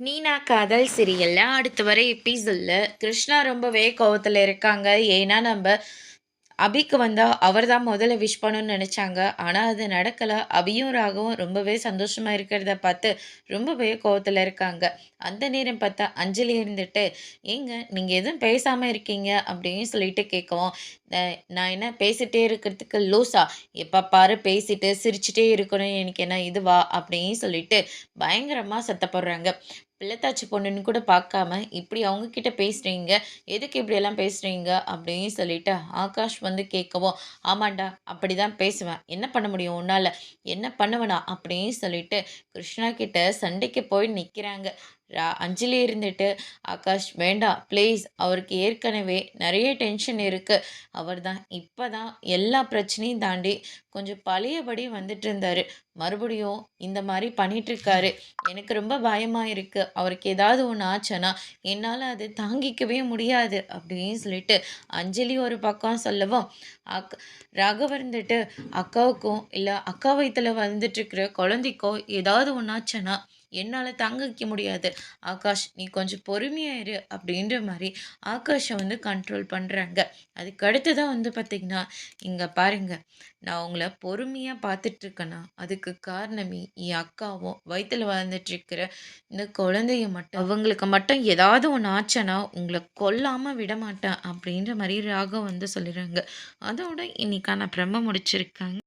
நீனா காதல் சிரியல்ல அடுத்து வர எபிசோடில் கிருஷ்ணா ரொம்பவே கோவத்தில் இருக்காங்க. ஏன்னா நம்ம அபிக்கு வந்தால் அவர் தான் முதல்ல விஷ் பண்ணணும்னு நினச்சாங்க. ஆனால் அது நடக்கலை. அபியும் ராகவும் ரொம்பவே சந்தோஷமாக இருக்கிறத பார்த்து ரொம்பவே கோவத்தில் இருக்காங்க. அந்த நேரம் பார்த்தா அஞ்சலி இருந்துட்டு ஏங்க நீங்கள் எதுவும் பேசாமல் இருக்கீங்க? அப்படின்னு சொல்லிட்டு கேட்கவும் "நான் என்ன பேசிட்டே இருக்கிறதுக்கு லூஸா எப்போ பாரு பேசிட்டு சிரிச்சுட்டே இருக்கணும். எனக்கு என்ன இதுவா? அப்படின்னு சொல்லிட்டு பயங்கரமாக சத்தப்படுறாங்க. பிள்ளைத்தாச்சி பொண்ணுன்னு கூட பார்க்காம இப்படி அவங்கக்கிட்ட பேசுகிறீங்க எதுக்கு இப்படியெல்லாம் பேசுகிறீங்க அப்படின்னு சொல்லிட்டு ஆகாஷ் வந்து கேட்கவும் ஆமாண்டா அப்படி தான் பேசுவேன். என்ன பண்ண முடியும் உன்னால்? என்ன பண்ணுவேனா? அப்படின்னு சொல்லிட்டு கிருஷ்ணா கிட்ட சண்டைக்கு போய் நிற்கிறாங்க அஞ்சலி இருந்துட்டு ஆகாஷ் வேண்டாம் ப்ளீஸ் அவருக்கு ஏற்கனவே நிறைய டென்ஷன் இருக்குது அவர் தான் இப்போ தான் எல்லா பிரச்சனையும் தாண்டி கொஞ்சம் பழையபடி வந்துட்டு இருந்தார். மறுபடியும் இந்த மாதிரி பண்ணிகிட்ருக்காரு எனக்கு ரொம்ப பயமாக இருக்குது அவருக்கு ஏதாவது ஒன்று ஆச்சுன்னா என்னால் அது தாங்கிக்கவே முடியாது. அப்படின்னு சொல்லிட்டு அஞ்சலி ஒரு பக்கம் சொல்லவும் அக் ராகவ இருந்துட்டு அக்காவுக்கும் இல்லை அக்கா வயிற்றில் வந்துட்டுருக்கிற குழந்தைக்கோ ஏதாவது ஒன்று ஆச்சுன்னா என்னால் தங்கிக்க வைக்க முடியாது. ஆகாஷ் நீ கொஞ்சம் பொறுமையாக இரு அப்படின்ற மாதிரி ஆகாஷை வந்து கண்ட்ரோல் பண்ணுறாங்க அதுக்கடுத்து தான் வந்து பார்த்திங்கன்னா இங்கே பாருங்க. நான் உங்களை பொறுமையாக பார்த்துட்ருக்கேன்னா அதுக்கு காரணமே என் அக்காவும் வயிற்றில் வளர்ந்துட்டுருக்கிற இந்த குழந்தைய மட்டும். அவங்களுக்கு மட்டும் ஏதாவது ஒன்று ஆச்சுன்னா உங்களை கொல்லாமல் விட மாட்டேன் அப்படின்ற மாதிரி ராகம் வந்து சொல்லிடுறாங்க. அதோட இன்னைக்கான பிரம்ம முடிச்சிருக்காங்க.